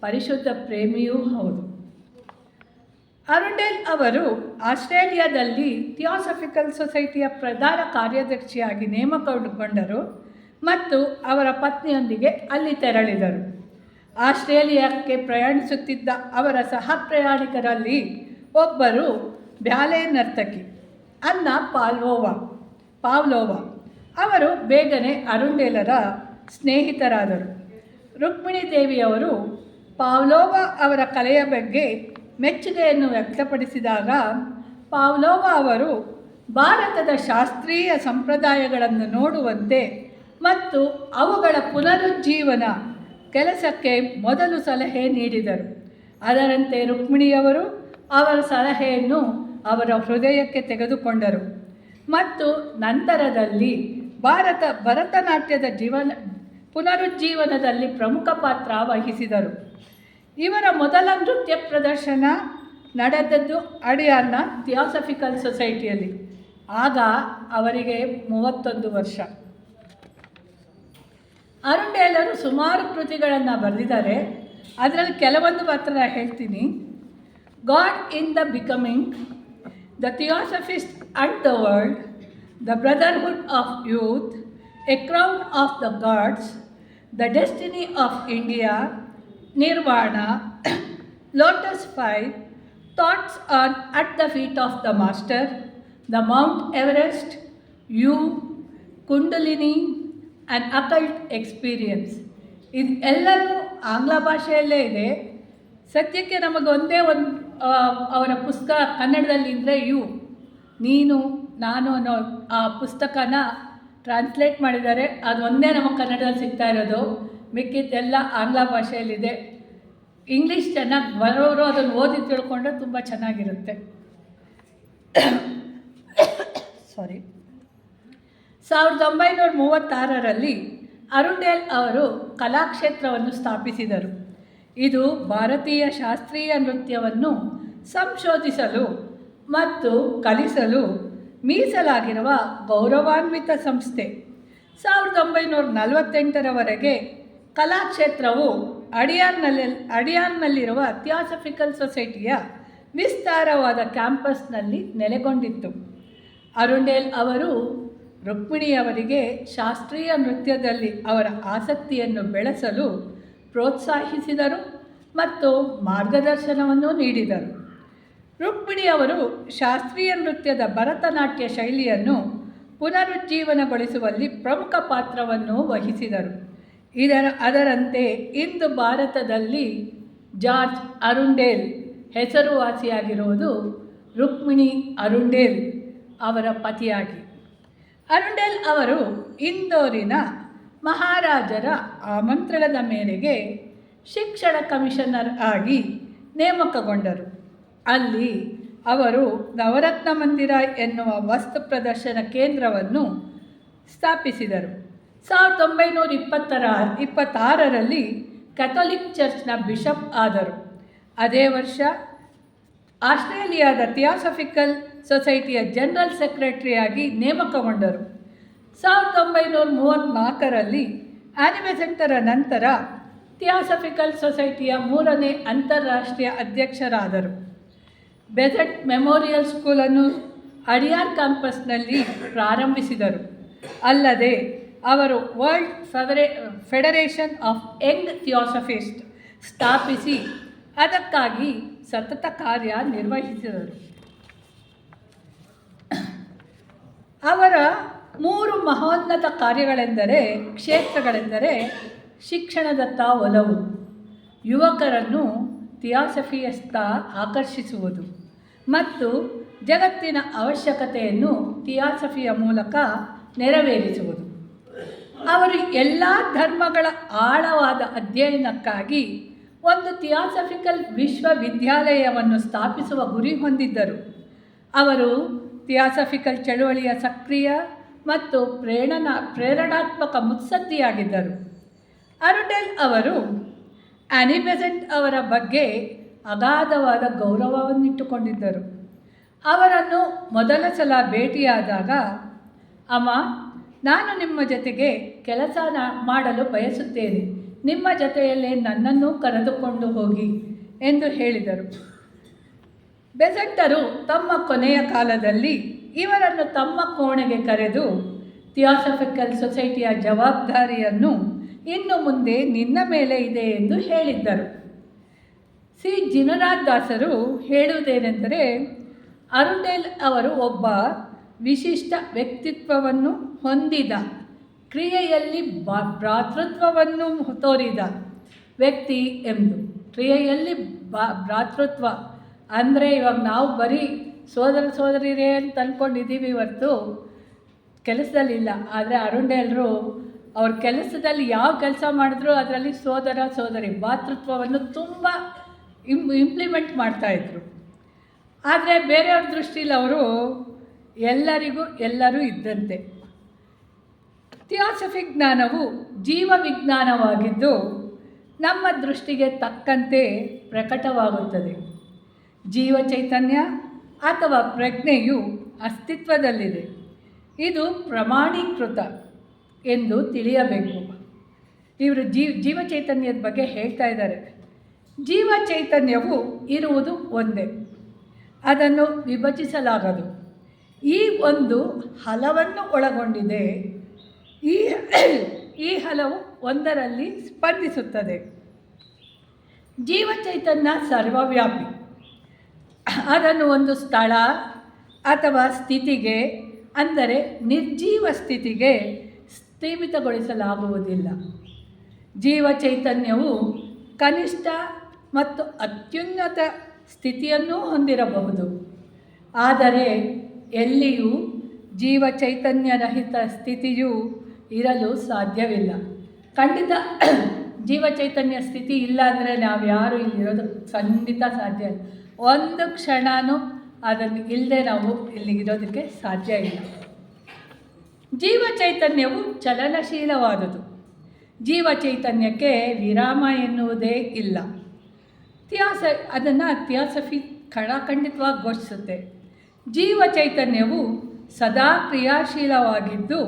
ಪರಿಶುದ್ಧ ಪ್ರೇಮಿಯೂ ಹೌದು. ಅರುಂಡೆಲ್ ಅವರು ಆಸ್ಟ್ರೇಲಿಯಾದಲ್ಲಿ ಥಿಯಾಸಫಿಕಲ್ ಸೊಸೈಟಿಯ ಪ್ರಧಾನ ಕಾರ್ಯದರ್ಶಿಯಾಗಿ ನೇಮಕಗೊಂಡರು ಮತ್ತು ಅವರ ಪತ್ನಿಯೊಂದಿಗೆ ಅಲ್ಲಿ ತೆರಳಿದರು. ಆಸ್ಟ್ರೇಲಿಯಾಕ್ಕೆ ಪ್ರಯಾಣಿಸುತ್ತಿದ್ದ ಅವರ ಸಹ ಪ್ರಯಾಣಿಕರಲ್ಲಿ ಒಬ್ಬರು ಬ್ಯಾಲೆ ನರ್ತಕಿ ಅನ್ನ ಪಾಲ್ವೋವಾ, ಪಾವ್ಲೋವಾ. ಅವರು ಬೇಗನೆ ಅರುಂಡೇಲರ ಸ್ನೇಹಿತರಾದರು. ರುಕ್ಮಿಣಿ ದೇವಿಯವರು ಪಾವ್ಲೋವ ಅವರ ಕಲೆಯ ಬಗ್ಗೆ ಮೆಚ್ಚುಗೆಯನ್ನು ವ್ಯಕ್ತಪಡಿಸಿದಾಗ ಪಾವ್ಲೋವಾ ಅವರು ಭಾರತದ ಶಾಸ್ತ್ರೀಯ ಸಂಪ್ರದಾಯಗಳನ್ನು ನೋಡುವಂತೆ ಮತ್ತು ಅವುಗಳ ಪುನರುಜ್ಜೀವನ ಕೆಲಸಕ್ಕೆ ಮೊದಲು ಸಲಹೆ ನೀಡಿದರು. ಅದರಂತೆ ರುಕ್ಮಿಣಿಯವರು ಅವರ ಸಲಹೆಯನ್ನು ಅವರ ಹೃದಯಕ್ಕೆ ತೆಗೆದುಕೊಂಡರು ಮತ್ತು ನಂತರದಲ್ಲಿ ಭಾರತ, ಭರತನಾಟ್ಯದ ಜೀವನ, ಪುನರುಜ್ಜೀವನದಲ್ಲಿ ಪ್ರಮುಖ ಪಾತ್ರ ವಹಿಸಿದರು. ಇವರ ಮೊದಲ ನೃತ್ಯ ಪ್ರದರ್ಶನ ನಡೆದದ್ದು ಅಡಿಯಾರ್ನ ಥಿಯಾಸಫಿಕಲ್ ಸೊಸೈಟಿಯಲ್ಲಿ. ಆಗ ಅವರಿಗೆ ಮೂವತ್ತೊಂದು ವರ್ಷ. ಅರುಣ್ ಡೇಲರು ಸುಮಾರು ಕೃತಿಗಳನ್ನು ಬರೆದಿದ್ದಾರೆ. ಅದರಲ್ಲಿ ಕೆಲವೊಂದು ಮಾತ್ರ ಹೇಳ್ತೀನಿ. God in the becoming, the theosophist and the world the brotherhood of youth a crown of the gods the destiny of India Nirvana lotus five thoughts on at the feet of the master the mount Everest you Kundalini and occult experience ಇದು ಎಲ್ಲವೂ ಆಂಗ್ಲ ಭಾಷೆಯಲ್ಲೇ ಇದೆ. ಸದ್ಯಕ್ಕೆ ನಮಗೊಂದೇ ಒಂದು ಅವರ ಪುಸ್ತಕ ಕನ್ನಡದಲ್ಲಿ ಇದ್ದರೆ ಯು ನೀನು ನಾನು ಅನ್ನೋ ಆ ಪುಸ್ತಕನ ಟ್ರಾನ್ಸ್ಲೇಟ್ ಮಾಡಿದ್ದಾರೆ. ಅದು ಒಂದೇ ನಮಗೆ ಕನ್ನಡದಲ್ಲಿ ಸಿಗ್ತಾ ಇರೋದು. ಮಿಕ್ಕಿದ್ದೆಲ್ಲ ಆಂಗ್ಲ ಭಾಷೆಯಲ್ಲಿದೆ. ಇಂಗ್ಲೀಷ್ ಚೆನ್ನಾಗಿ ಬರೋರು ಅದನ್ನು ಓದಿ ತಿಳ್ಕೊಂಡ್ರೆ ತುಂಬ ಚೆನ್ನಾಗಿರುತ್ತೆ. ಸಾರಿ ಸಾವಿರದ ಒಂಬೈನೂರ ಮೂವತ್ತಾರರಲ್ಲಿ ಅರುಣೇಲ್ ಅವರು ಕಲಾಕ್ಷೇತ್ರವನ್ನು ಸ್ಥಾಪಿಸಿದರು. ಇದು ಭಾರತೀಯ ಶಾಸ್ತ್ರೀಯ ನೃತ್ಯವನ್ನು ಸಂಶೋಧಿಸಲು ಮತ್ತು ಕಲಿಸಲು ಮೀಸಲಾಗಿರುವ ಗೌರವಾನ್ವಿತ ಸಂಸ್ಥೆ. ಸಾವಿರದ ಒಂಬೈನೂರ ನಲವತ್ತೆಂಟರವರೆಗೆ ಕಲಾಕ್ಷೇತ್ರವು ಅಡಿಯಾರ್ನಲ್ಲಿ ಅಡಿಯಾರ್ನಲ್ಲಿರುವ ಥಿಯಾಸಫಿಕಲ್ ಸೊಸೈಟಿಯ ವಿಸ್ತಾರವಾದ ಕ್ಯಾಂಪಸ್ನಲ್ಲಿ ನೆಲೆಗೊಂಡಿತ್ತು. ಅರುಣೇಲ್ ಅವರು ರುಕ್ಮಿಣಿಯವರಿಗೆ ಶಾಸ್ತ್ರೀಯ ನೃತ್ಯದಲ್ಲಿ ಅವರ ಆಸಕ್ತಿಯನ್ನು ಬೆಳೆಸಲು ಪ್ರೋತ್ಸಾಹಿಸಿದರು ಮತ್ತು ಮಾರ್ಗದರ್ಶನವನ್ನು ನೀಡಿದರು. ರುಕ್ಮಿಣಿಯವರು ಶಾಸ್ತ್ರೀಯ ನೃತ್ಯದ ಭರತನಾಟ್ಯ ಶೈಲಿಯನ್ನು ಪುನರುಜ್ಜೀವನಗೊಳಿಸುವಲ್ಲಿ ಪ್ರಮುಖ ಪಾತ್ರವನ್ನು ವಹಿಸಿದರು. ಇದರ ಅದರಂತೆ ಇಂದು ಭಾರತದಲ್ಲಿ ಜಾರ್ಜ್ ಅರುಂಡೇಲ್ ಹೆಸರುವಾಸಿಯಾಗಿರುವುದು ರುಕ್ಮಿಣಿ ಅರುಂಡೇಲ್ ಅವರ ಪತಿಯಾಗಿ. ಅರುಂಡೇಲ್ ಅವರು ಇಂದೋರಿನ ಮಹಾರಾಜರ ಆಮಂತ್ರಣದ ಮೇರೆಗೆ ಶಿಕ್ಷಣ ಕಮಿಷನರ್ ಆಗಿ ನೇಮಕಗೊಂಡರು. ಅಲ್ಲಿ ಅವರು ನವರತ್ನ ಮಂದಿರ ಎನ್ನುವ ವಸ್ತು ಪ್ರದರ್ಶನ ಕೇಂದ್ರವನ್ನು ಸ್ಥಾಪಿಸಿದರು. ಸಾವಿರದ ಒಂಬೈನೂರ ಇಪ್ಪತ್ತರ, ಇಪ್ಪತ್ತಾರರಲ್ಲಿ ಕ್ಯಾಥೋಲಿಕ್ ಚರ್ಚ್ನ ಬಿಷಪ್ ಆದರು. ಅದೇ ವರ್ಷ ಆಸ್ಟ್ರೇಲಿಯಾದ ಥಿಯಾಸಫಿಕಲ್ ಸೊಸೈಟಿಯ ಜನರಲ್ ಸೆಕ್ರೆಟರಿಯಾಗಿ ನೇಮಕಗೊಂಡರು. ಸಾವಿರದ ಒಂಬೈನೂರ ಮೂವತ್ತ್ನಾಲ್ಕರಲ್ಲಿ ಆನಿಮೆಸೆಂಟರ ನಂತರ ಥಿಯಾಸಫಿಕಲ್ ಸೊಸೈಟಿಯ ಮೂರನೇ ಅಂತಾರಾಷ್ಟ್ರೀಯ ಅಧ್ಯಕ್ಷರಾದರು. ಬೆಸೆಟ್ ಮೆಮೋರಿಯಲ್ ಸ್ಕೂಲನ್ನು ಅಡಿಯಾರ್ ಕ್ಯಾಂಪಸ್ನಲ್ಲಿ ಪ್ರಾರಂಭಿಸಿದರು. ಅಲ್ಲದೆ, ಅವರು world federation federation of young theosophist ಸ್ಥಾಪಿಸಿ, ಅದಕ್ಕಾಗಿ ಸತತ ಕಾರ್ಯ ನಿರ್ವಹಿಸಿದರು. ಅವರ ಮೂರು ಮಹೋನ್ನತ ಕಾರ್ಯಗಳೆಂದರೆ, ಕ್ಷೇತ್ರಗಳೆಂದರೆ ಶಿಕ್ಷಣದತ್ತ ಒಲವು, ಯುವಕರನ್ನು ಥಿಯಾಸಫಿಯಸ್ತ ಆಕರ್ಷಿಸುವುದು. ಮತ್ತು ಜಗತ್ತಿನ ಅವಶ್ಯಕತೆಯನ್ನು ಥಿಯಾಸಫಿಯ ಮೂಲಕ ನೆರವೇರಿಸುವುದು. ಅವರು ಎಲ್ಲ ಧರ್ಮಗಳ ಆಳವಾದ ಅಧ್ಯಯನಕ್ಕಾಗಿ ಒಂದು ಥಿಯಾಸಫಿಕಲ್ ವಿಶ್ವವಿದ್ಯಾಲಯವನ್ನು ಸ್ಥಾಪಿಸುವ ಗುರಿ ಹೊಂದಿದ್ದರು. ಅವರು ಥಿಯಾಸಫಿಕಲ್ ಚಳುವಳಿಯ ಸಕ್ರಿಯ ಮತ್ತು ಪ್ರೇರಣಾ, ಪ್ರೇರಣಾತ್ಮಕ ಮುತ್ಸದ್ದಿಯಾಗಿದ್ದರು. ಅರುಡೆಲ್ ಅವರು ಆನಿಬೆಸೆಂಟ್ ಅವರ ಬಗ್ಗೆ ಅಗಾಧವಾದ ಗೌರವವನ್ನಿಟ್ಟುಕೊಂಡಿದ್ದರು. ಅವರನ್ನು ಮೊದಲ ಸಲ ಭೇಟಿಯಾದಾಗ, ಅಮ್ಮ, ನಾನು ನಿಮ್ಮ ಜೊತೆಗೆ ಕೆಲಸ ಮಾಡಲು ಬಯಸುತ್ತೇನೆ. ನಿಮ್ಮ ಜೊತೆಯಲ್ಲೇ ನನ್ನನ್ನು ಕರೆದುಕೊಂಡು ಹೋಗಿ, ಎಂದು ಹೇಳಿದರು. ಬೆಸೆಂಟರು ತಮ್ಮ ಕೊನೆಯ ಕಾಲದಲ್ಲಿ ಇವರನ್ನು ತಮ್ಮ ಕೋಣೆಗೆ ಕರೆದು, ಥಿಯಾಸಫಿಕಲ್ ಸೊಸೈಟಿಯ ಜವಾಬ್ದಾರಿಯನ್ನು ಇನ್ನು ಮುಂದೆ ನಿನ್ನ ಮೇಲೆ ಇದೆ ಎಂದು ಹೇಳಿದ್ದರು. ಸಿ. ಜಿನರಾಜ್ ದಾಸರು ಹೇಳುವುದೇನೆಂದರೆ, ಅರುಣೇಲ್ ಅವರು ಒಬ್ಬ ವಿಶಿಷ್ಟ ವ್ಯಕ್ತಿತ್ವವನ್ನು ಹೊಂದಿದ, ಕ್ರಿಯೆಯಲ್ಲಿ ಬಾ ಭ್ರಾತೃತ್ವವನ್ನು ತೋರಿದ ವ್ಯಕ್ತಿ ಎಂದು. ಕ್ರಿಯೆಯಲ್ಲಿ ಬಾ ಭ್ರಾತೃತ್ವ ಅಂದರೆ ಇವಾಗ ನಾವು ಬರೀ ಸೋದರ ಸೋದರಿರೇ ಅಂತ ಅಂದ್ಕೊಂಡಿದ್ದೀವಿ ಇವತ್ತು ಕೆಲಸದಲ್ಲಿಲ್ಲ ಆದರೆ ಅರುಣೇಲ್ರು ಅವ್ರ ಕೆಲಸದಲ್ಲಿ ಯಾವ ಕೆಲಸ ಮಾಡಿದ್ರು ಅದರಲ್ಲಿ ಸೋದರ ಸೋದರಿ ಭಾತೃತ್ವವನ್ನು ತುಂಬ ಇಮ್ ಇಂಪ್ಲಿಮೆಂಟ್ ಮಾಡ್ತಾಯಿದ್ರು ಆದರೆ ಬೇರೆಯವ್ರ ದೃಷ್ಟಿಲಿ ಅವರು ಎಲ್ಲರಿಗೂ ಎಲ್ಲರೂ ಇದ್ದಂತೆ. ಥಿಯಾಸಫಿ ಜ್ಞಾನವು ಜೀವ ವಿಜ್ಞಾನವಾಗಿದ್ದು ನಮ್ಮ ದೃಷ್ಟಿಗೆ ತಕ್ಕಂತೆ ಪ್ರಕಟವಾಗುತ್ತದೆ. ಜೀವ ಚೈತನ್ಯ ಅಥವಾ ಪ್ರಜ್ಞೆಯು ಅಸ್ತಿತ್ವದಲ್ಲಿದೆ. ಇದು ಪ್ರಮಾಣೀಕೃತ ಎಂದು ತಿಳಿಯಬೇಕು. ಇವರು ಜೀವ ಜೀವ ಚೈತನ್ಯದ ಬಗ್ಗೆ ಹೇಳ್ತಾ ಇದ್ದಾರೆ. ಜೀವ ಚೈತನ್ಯವು ಇರುವುದು ಒಂದೇ. ಅದನ್ನು ವಿಭಜಿಸಲಾಗದು. ಈ ಒಂದು ಹಲವನ್ನು ಒಳಗೊಂಡಿದೆ. ಈ ಈ ಹಲವು ಒಂದರಲ್ಲಿ ಸ್ಪಂದಿಸುತ್ತದೆ. ಜೀವ ಚೈತನ್ಯ ಸರ್ವವ್ಯಾಪಿ. ಅದನ್ನು ಒಂದು ಸ್ಥಳ ಅಥವಾ ಸ್ಥಿತಿಗೆ, ಅಂದರೆ ನಿರ್ಜೀವ ಸ್ಥಿತಿಗೆ ಸ್ಥೀಮಿತಗೊಳಿಸಲಾಗುವುದಿಲ್ಲ ಜೀವ ಚೈತನ್ಯವು ಕನಿಷ್ಠ ಮತ್ತು ಅತ್ಯುನ್ನತ ಸ್ಥಿತಿಯನ್ನೂ ಹೊಂದಿರಬಹುದು. ಆದರೆ ಎಲ್ಲಿಯೂ ಜೀವ ಚೈತನ್ಯರಹಿತ ಸ್ಥಿತಿಯು ಇರಲು ಸಾಧ್ಯವಿಲ್ಲ. ಖಂಡಿತ ಜೀವ ಚೈತನ್ಯ ಸ್ಥಿತಿ ಇಲ್ಲ ಅಂದರೆ ನಾವು ಯಾರು ಇಲ್ಲಿರೋದು ಖಂಡಿತ ಸಾಧ್ಯ ಇಲ್ಲ. ಒಂದು ಕ್ಷಣನೂ ಅದನ್ನು ಇಲ್ಲದೆ ನಾವು ಇಲ್ಲಿರೋದಕ್ಕೆ ಸಾಧ್ಯ ಇಲ್ಲ. ಜೀವ ಚೈತನ್ಯವು ಚಲನಶೀಲವಾದುದು ಜೀವ ಚೈತನ್ಯಕ್ಕೆ ವಿರಾಮ ಎನ್ನುವುದೇ ಇಲ್ಲ. ಇತಿಹಾಸ, ಅದನ್ನು ಥಿಯಾಸಫಿ ಖಡಾಖಂಡಿತವಾಗಿ ಘೋಷಿಸುತ್ತೆ. ಜೀವ ಚೈತನ್ಯವು ಸದಾ ಕ್ರಿಯಾಶೀಲವಾಗಿದ್ದು,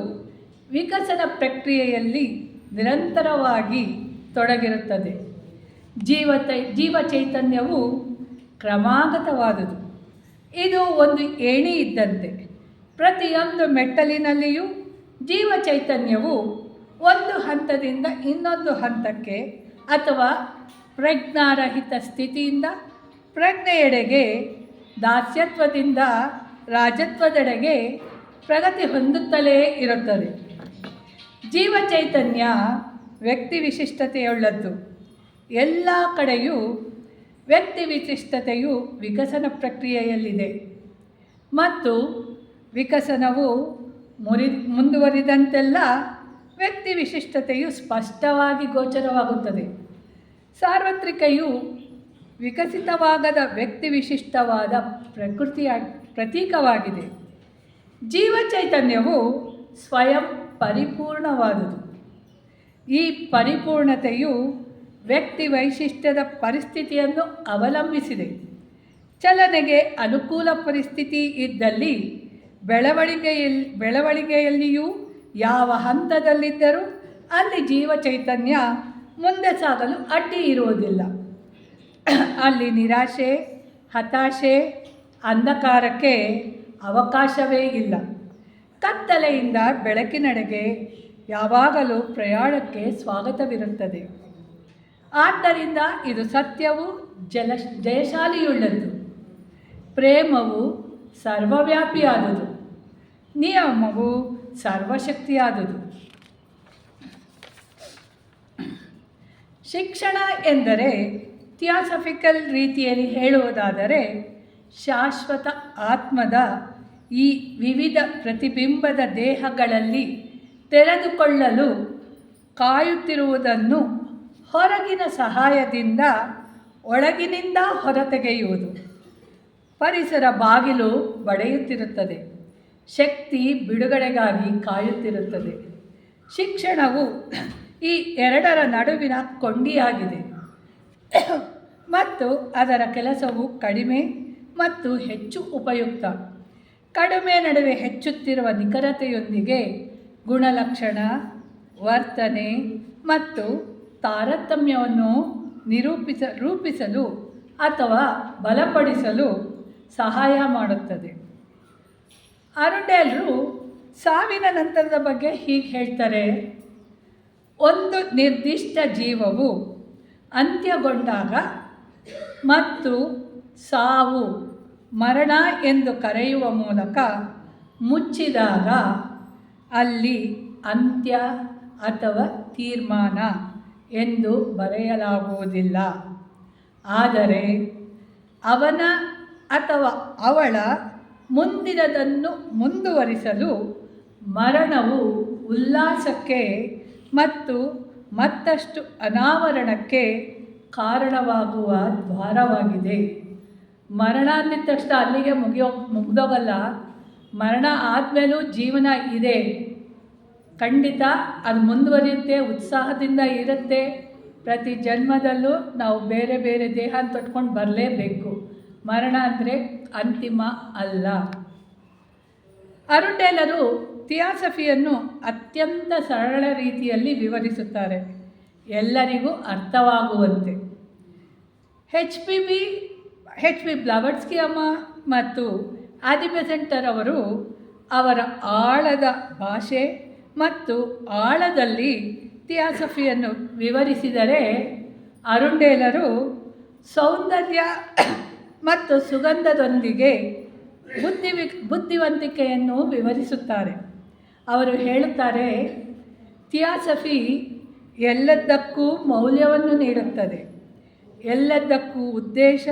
ವಿಕಸನ ಪ್ರಕ್ರಿಯೆಯಲ್ಲಿ ನಿರಂತರವಾಗಿ ತೊಡಗಿರುತ್ತದೆ. ಜೀವ ಜೀವ ಚೈತನ್ಯವು ಕ್ರಮಾಗತವಾದುದು. ಇದು ಒಂದು ಏಣಿ ಇದ್ದಂತೆ. ಪ್ರತಿಯೊಂದು ಮೆಟ್ಟಲಿನಲ್ಲಿಯೂ ಜೀವ ಚೈತನ್ಯವು ಒಂದು ಹಂತದಿಂದ ಇನ್ನೊಂದು ಹಂತಕ್ಕೆ ಅಥವಾ ಪ್ರಜ್ಞಾರಹಿತ ಸ್ಥಿತಿಯಿಂದ ಪ್ರಜ್ಞೆಯೆಡೆಗೆ, ದಾಸ್ಯತ್ವದಿಂದ ರಾಜತ್ವದೆಡೆಗೆ ಪ್ರಗತಿ ಹೊಂದುತ್ತಲೇ ಇರುತ್ತದೆ. ಜೀವ ಚೈತನ್ಯ ವ್ಯಕ್ತಿ ವಿಶಿಷ್ಟತೆಯುಳ್ಳದ್ದು. ಎಲ್ಲ ಕಡೆಯೂ ವ್ಯಕ್ತಿ ವಿಶಿಷ್ಟತೆಯು ವಿಕಸನ ಪ್ರಕ್ರಿಯೆಯಲ್ಲಿದೆ. ಮತ್ತು ವಿಕಸನವು ಮುರಿ, ಮುಂದುವರಿದಂತೆಲ್ಲ ವ್ಯಕ್ತಿ ವಿಶಿಷ್ಟತೆಯು ಸ್ಪಷ್ಟವಾಗಿ ಗೋಚರವಾಗುತ್ತದೆ. ಸಾರ್ವತ್ರಿಕೆಯು ವಿಕಸಿತವಾಗದ ವ್ಯಕ್ತಿ ವಿಶಿಷ್ಟವಾದ ಪ್ರಕೃತಿಯ ಪ್ರತೀಕವಾಗಿದೆ. ಜೀವ ಚೈತನ್ಯವು ಸ್ವಯಂ ಪರಿಪೂರ್ಣವಾದುದು. ಈ ಪರಿಪೂರ್ಣತೆಯು ವ್ಯಕ್ತಿ ವೈಶಿಷ್ಟ್ಯದ ಪರಿಸ್ಥಿತಿಯನ್ನು ಅವಲಂಬಿಸಿದೆ. ಚಲನೆಗೆ ಅನುಕೂಲ ಪರಿಸ್ಥಿತಿ ಇದ್ದಲ್ಲಿ ಬೆಳವಣಿಗೆಯಲ್ಲಿ ಬೆಳವಣಿಗೆಯಲ್ಲಿಯೂ ಯಾವ ಹಂತದಲ್ಲಿದ್ದರೂ ಅಲ್ಲಿ ಜೀವ ಚೈತನ್ಯ ಮುಂದೆ ಸಾಗಲು ಅಡ್ಡಿ ಇರುವುದಿಲ್ಲ. ಅಲ್ಲಿ ನಿರಾಶೆ, ಹತಾಶೆ, ಅಂಧಕಾರಕ್ಕೆ ಅವಕಾಶವೇ ಇಲ್ಲ. ಕತ್ತಲೆಯಿಂದ ಬೆಳಕಿನಡೆಗೆ ಯಾವಾಗಲೂ ಪ್ರಯಾಣಕ್ಕೆ ಸ್ವಾಗತವಿರುತ್ತದೆ. ಆದ್ದರಿಂದ ಇದು ಸತ್ಯವು ಜಲ, ಜಯಶಾಲಿಯುಳ್ಳದ್ದು. ಪ್ರೇಮವು ಸರ್ವವ್ಯಾಪಿಯಾದುದು. ನಿಯಮವು ಸರ್ವಶಕ್ತಿಯಾದುದು. ಶಿಕ್ಷಣ ಎಂದರೆ ಥಿಯಾಸಫಿಕಲ್ ರೀತಿಯಲ್ಲಿ ಹೇಳುವುದಾದರೆ ಶಾಶ್ವತ ಆತ್ಮದ ಈ ವಿವಿಧ ಪ್ರತಿಬಿಂಬದ ದೇಹಗಳಲ್ಲಿ ತೆರೆದುಕೊಳ್ಳಲು ಕಾಯುತ್ತಿರುವುದನ್ನು ಹೊರಗಿನ ಸಹಾಯದಿಂದ ಒಳಗಿನಿಂದ ಹೊರತೆಗೆಯುವುದು. ಪರಿಸರ ಬಾಗಿಲು ಬಡೆಯುತ್ತಿರುತ್ತದೆ. ಶಕ್ತಿ ಬಿಡುಗಡೆಗಾಗಿ ಕಾಯುತ್ತಿರುತ್ತದೆ. ಶಿಕ್ಷಣವು ಈ ಎರಡರ ನಡುವಿನ ಕೊಂಡಿಯಾಗಿದೆ. ಮತ್ತು ಅದರ ಕೆಲಸವು ಕಡಿಮೆ ಮತ್ತು ಹೆಚ್ಚು ಉಪಯುಕ್ತ. ಕಡಿಮೆ ನಡುವೆ ಹೆಚ್ಚುತ್ತಿರುವ ನಿಖರತೆಯೊಂದಿಗೆ ಗುಣಲಕ್ಷಣ, ವರ್ತನೆ ಮತ್ತು ತಾರತಮ್ಯವನ್ನು ನಿರೂಪಿಸ, ರೂಪಿಸಲು ಅಥವಾ ಬಲಪಡಿಸಲು ಸಹಾಯ ಮಾಡುತ್ತದೆ. ಅರುಂಡೇಲ್ರು ಸಾವಿನ ನಂತರದ ಬಗ್ಗೆ ಹೀಗೆ ಹೇಳ್ತಾರೆ. ಒಂದು ನಿರ್ದಿಷ್ಟ ಜೀವವು ಅಂತ್ಯಗೊಂಡಾಗ ಮತ್ತು ಸಾವು ಮರಣ ಎಂದು ಕರೆಯುವ ಮೂಲಕ ಮುಚ್ಚಿದಾಗ ಅಲ್ಲಿ ಅಂತ್ಯ ಅಥವಾ ತೀರ್ಮಾನ ಎಂದು ಬರೆಯಲಾಗುವುದಿಲ್ಲ. ಆದರೆ ಅವನ ಅಥವಾ ಅವಳ ಮುಂದಿನದನ್ನು ಮುಂದುವರಿಸಲು ಮರಣವು ಉಲ್ಲಾಸಕ್ಕೆ ಮತ್ತು ಮತ್ತಷ್ಟು ಅನಾವರಣಕ್ಕೆ ಕಾರಣವಾಗುವ ದ್ವಾರವಾಗಿದೆ. ಮರಣ ಅಂದಿದ ತಕ್ಷಣ ಅಲ್ಲಿಗೆ ಮುಗಿಯೋ, ಮುಗ್ದೋಗಲ್ಲ. ಮರಣ ಆದಮೇಲೂ ಜೀವನ ಇದೆ. ಖಂಡಿತ ಅದು ಮುಂದುವರಿಯುತ್ತೆ, ಉತ್ಸಾಹದಿಂದ ಇರುತ್ತೆ. ಪ್ರತಿ ಜನ್ಮದಲ್ಲೂ ನಾವು ಬೇರೆ ಬೇರೆ ದೇಹ ತೊಟ್ಕೊಂಡು ಬರಲೇಬೇಕು. ಮರಣ ಅಂದರೆ ಅಂತಿಮ ಅಲ್ಲ. ಅರುಂಡೇಲರು ಥಿಯಾಸಫಿಯನ್ನು ಅತ್ಯಂತ ಸರಳ ರೀತಿಯಲ್ಲಿ ವಿವರಿಸುತ್ತಾರೆ. ಎಲ್ಲರಿಗೂ ಅರ್ಥವಾಗುವಂತೆ. H P B H P Blavatsky ಅಮ್ಮ ಮತ್ತು ಆದಿಬೆಸೆಂಟರ್ ಅವರು ಅವರ ಆಳದ ಭಾಷೆ ಮತ್ತು ಆಳದಲ್ಲಿ ಥಿಯಾಸಫಿಯನ್ನು ವಿವರಿಸಿದರೆ ಅರುಂಡೇಲರು ಸೌಂದರ್ಯ ಮತ್ತು ಸುಗಂಧದೊಂದಿಗೆ ಬುದ್ಧಿವಿ, ಬುದ್ಧಿವಂತಿಕೆಯನ್ನು ವಿವರಿಸುತ್ತಾರೆ. ಅವರು ಹೇಳುತ್ತಾರೆ ಥಿಯಾಸಫಿ ಎಲ್ಲದಕ್ಕೂ ಮೌಲ್ಯವನ್ನು ನೀಡುತ್ತದೆ. ಎಲ್ಲದಕ್ಕೂ ಉದ್ದೇಶ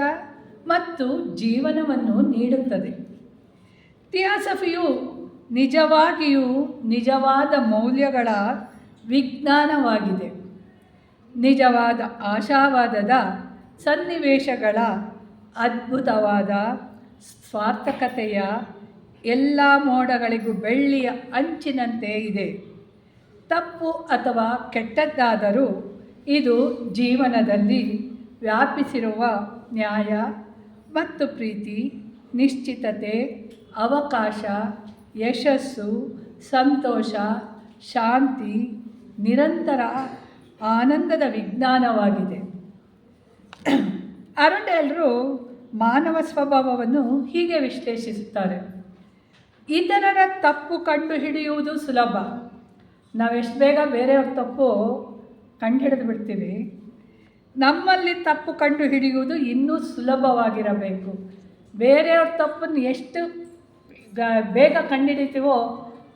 ಮತ್ತು ಜೀವನವನ್ನು ನೀಡುತ್ತದೆ. ಥಿಯಾಸಫಿಯು ನಿಜವಾಗಿಯೂ ನಿಜವಾದ ಮೌಲ್ಯಗಳ ವಿಜ್ಞಾನವಾಗಿದೆ. ನಿಜವಾದ ಆಶಾವಾದದ ಸನ್ನಿವೇಶಗಳ ಅದ್ಭುತವಾದ ಸ್ವಾರ್ಥಕತೆಯ ಎಲ್ಲ ಮೋಡಗಳಿಗೂ ಬೆಳ್ಳಿಯ ಅಂಚಿನಂತೆ ಇದೆ. ತಪ್ಪು ಅಥವಾ ಕೆಟ್ಟದ್ದಾದರೂ ಇದು ಜೀವನದಲ್ಲಿ ವ್ಯಾಪಿಸಿರುವ ನ್ಯಾಯ ಮತ್ತು ಪ್ರೀತಿ, ನಿಶ್ಚಿತತೆ, ಅವಕಾಶ, ಯಶಸ್ಸು, ಸಂತೋಷ, ಶಾಂತಿ, ನಿರಂತರ ಆನಂದದ ವಿಜ್ಞಾನವಾಗಿದೆ. ಅರುಂಡೇಲರು ಮಾನವ ಸ್ವಭಾವವನ್ನು ಹೀಗೆ ವಿಶ್ಲೇಷಿಸುತ್ತಾರೆ. ಇತರರ ತಪ್ಪು ಕಂಡು ಹಿಡಿಯುವುದು ಸುಲಭ. ನಾವೆಷ್ಟು ಬೇಗ ಬೇರೆಯವ್ರ ತಪ್ಪು ಕಂಡು ಹಿಡಿದು ಬಿಡ್ತೀವಿ. ನಮ್ಮಲ್ಲಿ ತಪ್ಪು ಕಂಡು ಹಿಡಿಯುವುದು ಇನ್ನೂ ಸುಲಭವಾಗಿರಬೇಕು. ಬೇರೆಯವ್ರ ತಪ್ಪನ್ನು ಎಷ್ಟು ಬೇಗ ಕಂಡುಹಿಡಿತೀವೋ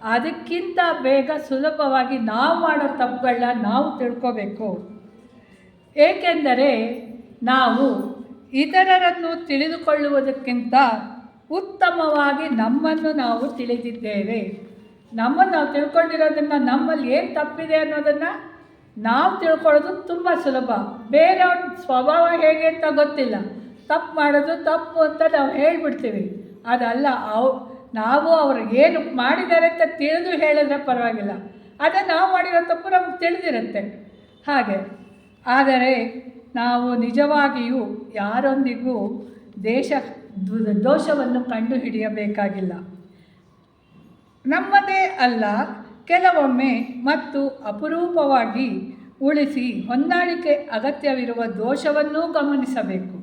ಅದಕ್ಕಿಂತ ಬೇಗ ಸುಲಭವಾಗಿ ನಾವು ಮಾಡೋ ತಪ್ಪುಗಳನ್ನ ನಾವು ತಿಳ್ಕೋಬೇಕು. ಏಕೆಂದರೆ ನಾವು ಇತರರನ್ನು ತಿಳಿದುಕೊಳ್ಳುವುದಕ್ಕಿಂತ ಉತ್ತಮವಾಗಿ ನಮ್ಮನ್ನು ನಾವು ತಿಳಿದಿದ್ದೇವೆ. ನಮ್ಮನ್ನು ನಾವು ತಿಳ್ಕೊಂಡಿರೋದನ್ನು ನಮ್ಮಲ್ಲಿ ಏನು ತಪ್ಪಿದೆ ಅನ್ನೋದನ್ನು ನಾವು ತಿಳ್ಕೊಳ್ಳೋದು ತುಂಬ ಸುಲಭ. ಬೇರೆಯವ್ರ ಸ್ವಭಾವ ಹೇಗೆ ಅಂತ ಗೊತ್ತಿಲ್ಲ. ತಪ್ಪು ಮಾಡೋದು ತಪ್ಪು ಅಂತ ನಾವು ಹೇಳಿಬಿಡ್ತೀವಿ. ಅದಲ್ಲ, ಅವು, ನಾವು ಅವ್ರು ಏನು ಮಾಡಿದ್ದಾರೆ ಅಂತ ತಿಳಿದು ಹೇಳಿದ್ರೆ ಪರವಾಗಿಲ್ಲ. ಅದೇ ನಾವು ಮಾಡಿರೋ ತಪ್ಪು ನಮ್ಗೆ ತಿಳಿದಿರುತ್ತೆ. ಹಾಗೆ. ಆದರೆ, ನಾವು ನಿಜವಾಗಿಯೂ ಯಾರೊಂದಿಗೂ ದೇಶ ದೋಷವನ್ನು ಕಂಡುಹಿಡಿಯಬೇಕಾಗಿಲ್ಲ. ನಮ್ಮದೇ ಅಲ್ಲ, ಕೆಲವೊಮ್ಮೆ ಮತ್ತು ಅಪರೂಪವಾಗಿ ಉಳಿಸಿ ಹೊಂದಾಣಿಕೆ ಅಗತ್ಯವಿರುವ ದೋಷವನ್ನೂ ಗಮನಿಸಬೇಕು.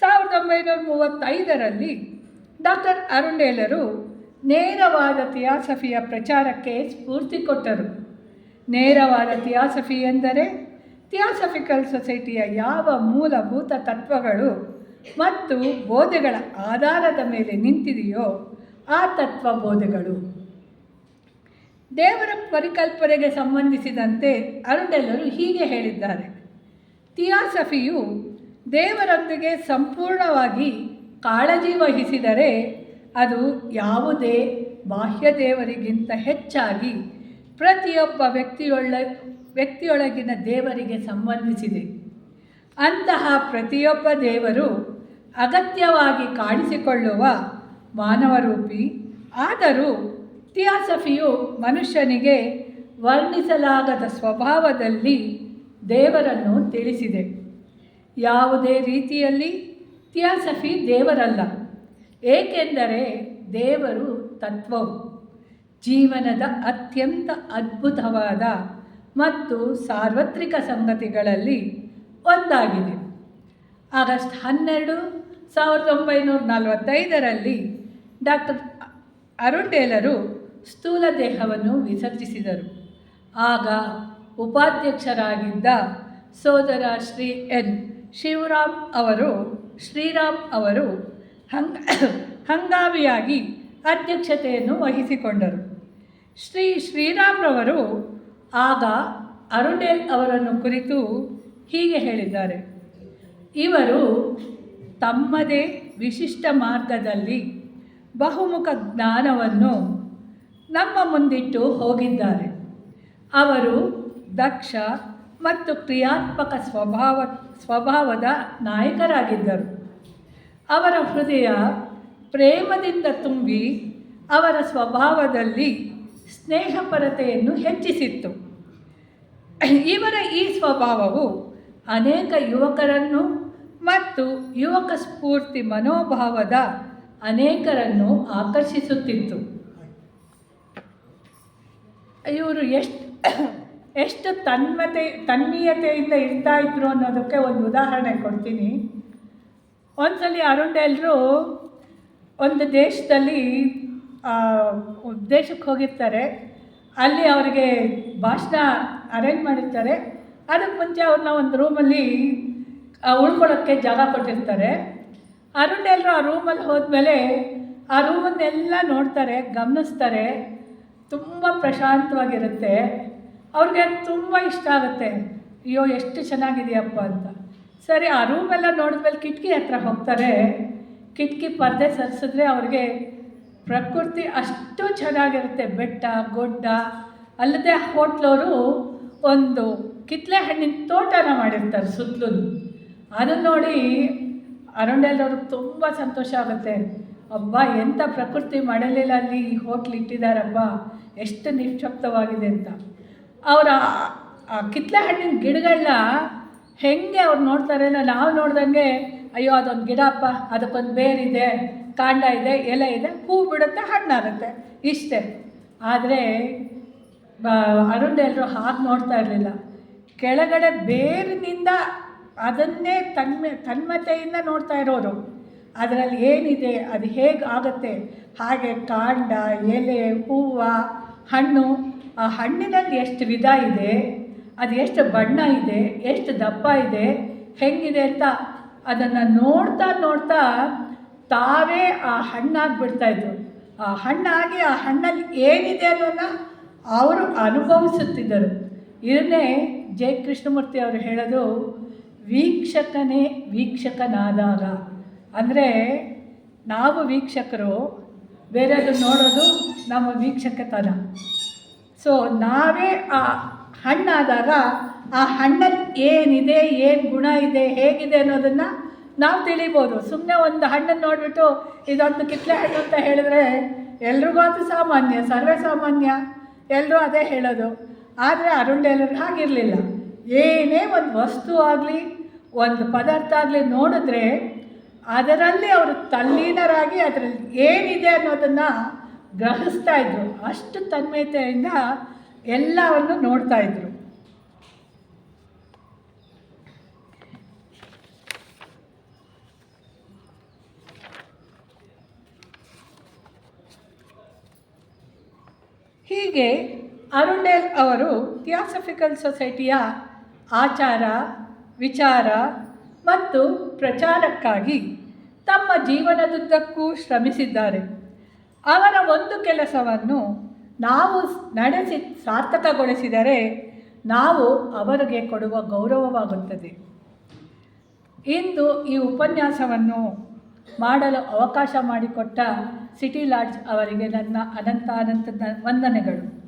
ಸಾವಿರದ ಒಂಬೈನೂರ ಮೂವತ್ತೈದರಲ್ಲಿ ಡಾಕ್ಟರ್ ಅರುಂಡೇಲರು ನೇರವಾದ ಥಿಯಾಸಫಿಯ ಪ್ರಚಾರಕ್ಕೆ ಸ್ಫೂರ್ತಿ ಕೊಟ್ಟರು. ನೇರವಾದ ಥಿಯಾಸಫಿ ಎಂದರೆ ಥಿಯಾಸಫಿಕಲ್ ಸೊಸೈಟಿಯ ಯಾವ ಮೂಲಭೂತ ತತ್ವಗಳು ಮತ್ತು ಬೋಧೆಗಳ ಆಧಾರದ ಮೇಲೆ ನಿಂತಿದೆಯೋ ಆ ತತ್ವ ಬೋಧೆಗಳು ದೇವರ ಪರಿಕಲ್ಪನೆಗೆ ಸಂಬಂಧಿಸಿದಂತೆ ಅರುಣೆಲ್ಲರು ಹೀಗೆ ಹೇಳಿದ್ದಾರೆ. ಥಿಯಾಸಫಿಯು ದೇವರೊಂದಿಗೆ ಸಂಪೂರ್ಣವಾಗಿ ಕಾಳಜಿ ವಹಿಸಿದರೆ ಅದು ಯಾವುದೇ ಬಾಹ್ಯ ದೇವರಿಗಿಂತ ಹೆಚ್ಚಾಗಿ ಪ್ರತಿಯೊಬ್ಬ ವ್ಯಕ್ತಿಯೊಳ ವ್ಯಕ್ತಿಯೊಳಗಿನ ದೇವರಿಗೆ ಸಂಬಂಧಿಸಿದೆ. ಅಂತಹ ಪ್ರತಿಯೊಬ್ಬ ದೇವರು ಅಗತ್ಯವಾಗಿ ಕಾಣಿಸಿಕೊಳ್ಳುವ ಮಾನವರೂಪಿ, ಆದರೂ ಥಿಯಾಸಫಿಯು ಮನುಷ್ಯನಿಗೆ ವರ್ಣಿಸಲಾಗದ ಸ್ವಭಾವದಲ್ಲಿ ದೇವರನ್ನು ತಿಳಿಸಿದೆ. ಯಾವುದೇ ರೀತಿಯಲ್ಲಿ ಥಿಯಾಸಫಿ ದೇವರಲ್ಲ, ಏಕೆಂದರೆ ದೇವರು ತತ್ವವು, ಜೀವನದ ಅತ್ಯಂತ ಅದ್ಭುತವಾದ ಮತ್ತು ಸಾರ್ವತ್ರಿಕ ಸಂಗತಿಗಳಲ್ಲಿ ಒಂದಾಗಿದೆ. ಆಗಸ್ಟ್ ಹನ್ನೆರಡು ಸಾವಿರದ ಒಂಬೈನೂರ ನಲವತ್ತೈದರಲ್ಲಿ ಡಾಕ್ಟರ್ ಅರುಂಡೇಲರು ಸ್ಥೂಲ ದೇಹವನ್ನು ವಿಸರ್ಜಿಸಿದರು. ಆಗ ಉಪಾಧ್ಯಕ್ಷರಾಗಿದ್ದ ಸೋದರ ಶ್ರೀ ಎನ್. ಶಿವರಾಮ್ ಅವರು, ಶ್ರೀರಾಮ್ ಅವರು ಹಂಗ, ಹಂಗಾಮಿಯಾಗಿ ಅಧ್ಯಕ್ಷತೆಯನ್ನು ವಹಿಸಿಕೊಂಡರು. ಶ್ರೀ ಶ್ರೀರಾಮ್ರವರು ಆಗ ಅರುಣೇಲ್ ಅವರನ್ನು ಕುರಿತು ಹೀಗೆ ಹೇಳಿದ್ದಾರೆ. ಇವರು ತಮ್ಮದೇ ವಿಶಿಷ್ಟ ಮಾರ್ಗದಲ್ಲಿ ಬಹುಮುಖ ಜ್ಞಾನವನ್ನು ನಮ್ಮ ಮುಂದಿಟ್ಟು ಹೋಗಿದ್ದಾರೆ. ಅವರು ದಕ್ಷ ಮತ್ತು ಕ್ರಿಯಾತ್ಮಕ ಸ್ವಭಾವ, ಸ್ವಭಾವದ ನಾಯಕರಾಗಿದ್ದರು. ಅವರ ಹೃದಯ ಪ್ರೇಮದಿಂದ ತುಂಬಿ ಅವರ ಸ್ವಭಾವದಲ್ಲಿ ಸ್ನೇಹಪರತೆಯನ್ನು ಹೆಚ್ಚಿಸಿತ್ತು. ಇವರ ಈ ಸ್ವಭಾವವು ಅನೇಕ ಯುವಕರನ್ನು ಮತ್ತು ಯುವಕ ಸ್ಫೂರ್ತಿ ಮನೋಭಾವದ ಅನೇಕರನ್ನು ಆಕರ್ಷಿಸುತ್ತಿತ್ತು. ಇವರು ಎಷ್ಟು ಎಷ್ಟು ತನ್ಮತೆ, ತನ್ಮೀಯತೆಯಿಂದ ಇರ್ತಾ ಇದ್ರು ಅನ್ನೋದಕ್ಕೆ ಒಂದು ಉದಾಹರಣೆ ಕೊಡ್ತೀನಿ. ಒಂದ್ಸಲಿ ಅರುಣ್ ಒಂದು ದೇಶದಲ್ಲಿ ದೇಶಕ್ಕೆ ಹೋಗಿರ್ತಾರೆ. ಅಲ್ಲಿ ಅವರಿಗೆ ಭಾಷಣ ಅರೇಂಜ್ ಮಾಡಿರ್ತಾರೆ. ಅದಕ್ಕೆ ಮುಂಚೆ ಅವ್ರನ್ನ ಒಂದು ರೂಮಲ್ಲಿ ಉಳ್ಕೊಳ್ಳೋಕ್ಕೆ ಜಾಗ ಕೊಟ್ಟಿರ್ತಾರೆ. ಅರುಣ್ ಎಲ್ಲರೂ ಆ ರೂಮಲ್ಲಿ ಹೋದ್ಮೇಲೆ ಆ ರೂಮನ್ನೆಲ್ಲ ನೋಡ್ತಾರೆ, ಗಮನಿಸ್ತಾರೆ. ತುಂಬ ಪ್ರಶಾಂತವಾಗಿರುತ್ತೆ. ಅವ್ರಿಗೆ ತುಂಬ ಇಷ್ಟ ಆಗುತ್ತೆ. ಅಯ್ಯೋ, ಎಷ್ಟು ಚೆನ್ನಾಗಿದೆಯಪ್ಪ ಅಂತ. ಸರಿ, ಆ ರೂಮೆಲ್ಲ ನೋಡಿದ್ಮೇಲೆ ಕಿಟಕಿ ಹತ್ರ ಹೋಗ್ತಾರೆ. ಕಿಟಕಿ ಪರದೆ ಸರಿಸಿದ್ರೆ ಅವ್ರಿಗೆ ಪ್ರಕೃತಿ ಅಷ್ಟು ಚೆನ್ನಾಗಿರುತ್ತೆ. ಬೆಟ್ಟ, ಗುಡ್ಡ, ಅಲ್ಲದೆ ಹೋಟ್ಲವರು ಒಂದು ಕಿತ್ಲೆ ಹಣ್ಣಿನ ತೋಟನ ಮಾಡಿರ್ತಾರೆ ಸುತ್ತಲೂ. ಅದನ್ನು ನೋಡಿ ಅರುಣೇಲ್ರವ್ರಿಗೆ ತುಂಬ ಸಂತೋಷ ಆಗುತ್ತೆ. ಅಬ್ಬಾ ಎಂಥ ಪ್ರಕೃತಿ ಮಡಲಿಲ್ಲ ಅಲ್ಲಿ ಹೋಟ್ಲ್ ಇಟ್ಟಿದ್ದಾರಪ್ಪ ಎಷ್ಟು ನಿಕ್ಷಪ್ತವಾಗಿದೆ ಅಂತ. ಅವರ ಆ ಕಿತ್ಲೆ ಹಣ್ಣಿನ ಗಿಡಗಳನ್ನ ಹೆಂಗೆ ಅವ್ರು ನೋಡ್ತಾರೆ ನಾವು ನೋಡ್ದಂಗೆ, ಅಯ್ಯೋ, ಅದೊಂದು ಗಿಡ ಅಪ್ಪ, ಅದಕ್ಕೊಂದು ಬೇರಿದೆ ಕಾಂಡ ಇದೆ, ಎಲೆ ಇದೆ, ಹೂ ಬಿಡುತ್ತೆ, ಹಣ್ಣಾಗುತ್ತೆ. ಇಷ್ಟೇ. ಆದರೆ ಅರುಣ್ ಎಲ್ಲರೂ ಹಾಗೆ ನೋಡ್ತಾ ಇರಲಿಲ್ಲ. ಕೆಳಗಡೆ ಬೇರಿನಿಂದ ಅದನ್ನೇ ತನ್ಮೆ, ತನ್ಮತೆಯಿಂದ ನೋಡ್ತಾ ಇರೋರು. ಅದರಲ್ಲಿ ಏನಿದೆ, ಅದು ಹೇಗೆ ಆಗುತ್ತೆ? ಹಾಗೆ ಕಾಂಡ, ಎಲೆ, ಹೂವು, ಹಣ್ಣು, ಆ ಹಣ್ಣಿನಲ್ಲಿ ಎಷ್ಟು ವಿಧ ಇದೆ, ಅದು ಎಷ್ಟು ಬಣ್ಣ ಇದೆ, ಎಷ್ಟು ದಪ್ಪ ಇದೆ, ಹೆಂಗಿದೆ ಅಂತ ಅದನ್ನು ನೋಡ್ತಾ ನೋಡ್ತಾ ತಾವೇ ಆ ಹಣ್ಣಾಗಿ ಬಿಡ್ತಾಯಿದ್ರು ಆ ಹಣ್ಣಾಗಿ ಆ ಹಣ್ಣಲ್ಲಿ ಏನಿದೆ ಅನ್ನೋದನ್ನ ಅವರು ಅನುಭವಿಸುತ್ತಿದ್ದರು. ಇದನ್ನೇ ಜೈ ಕೃಷ್ಣಮೂರ್ತಿ ಅವರು ಹೇಳೋದು ವೀಕ್ಷಕನೇ ವೀಕ್ಷಕನಾದಾಗ. ಅಂದರೆ ನಾವು ವೀಕ್ಷಕರು ಬೇರೆಯದು ನೋಡೋದು ನಮ್ಮ ವೀಕ್ಷಕತನ. ಸೊ ನಾವೇ ಆ ಹಣ್ಣಾದಾಗ ಆ ಹಣ್ಣಲ್ಲಿ ಏನಿದೆ, ಏನು ಗುಣ ಇದೆ, ಹೇಗಿದೆ ಅನ್ನೋದನ್ನು ನಾವು ತಿಳಿಬೋದು. ಸುಮ್ಮನೆ ಒಂದು ಹಣ್ಣನ್ನು ನೋಡಿಬಿಟ್ಟು ಇದೊಂದು ಕಿತ್ಲೆ ಹಣ್ಣು ಅಂತ ಹೇಳಿದ್ರೆ ಎಲ್ರಿಗೂ ಅದು ಸಾಮಾನ್ಯ, ಸರ್ವೇ ಸಾಮಾನ್ಯ. ಎಲ್ಲರೂ ಅದೇ ಹೇಳೋದು. ಆದರೆ ಅರುಣ್ ಹಾಗಿರಲಿಲ್ಲ. ಏನೇ ಒಂದು ವಸ್ತು ಆಗಲಿ, ಒಂದು ಪದಾರ್ಥ ಆಗಲಿ ನೋಡಿದ್ರೆ ಅದರಲ್ಲಿ ಅವರು ತಲ್ಲೀನರಾಗಿ ಅದರಲ್ಲಿ ಏನಿದೆ ಅನ್ನೋದನ್ನು ಗ್ರಹಿಸ್ತಾ ಇದ್ರು. ಅಷ್ಟು ತನ್ಮಯತೆಯಿಂದ ಎಲ್ಲವನ್ನು ನೋಡ್ತಾ ಇದ್ರು. ಹೀಗೆ ಅರುಣೇಲ್ ಅವರು ಥಿಯಾಸಫಿಕಲ್ ಸೊಸೈಟಿಯ ಆಚಾರ, ವಿಚಾರ ಮತ್ತು ಪ್ರಚಾರಕ್ಕಾಗಿ ತಮ್ಮ ಜೀವನದುದ್ದಕ್ಕೂ ಶ್ರಮಿಸಿದ್ದಾರೆ. ಅವರ ಒಂದು ಕೆಲಸವನ್ನು ನಾವು ನಡೆಸಿ ಸಾರ್ಥಕಗೊಳಿಸಿದರೆ ನಾವು ಅವರಿಗೆ ಕೊಡುವ ಗೌರವವಾಗುತ್ತದೆ. ಇಂದು ಈ ಉಪನ್ಯಾಸವನ್ನು ಮಾಡಲು ಅವಕಾಶ ಮಾಡಿಕೊಟ್ಟ ಸಿಟಿ ಲಾಡ್ಜ್ ಅವರಿಗೆ ನನ್ನ ಅನಂತ ಅನಂತ ವಂದನೆಗಳು.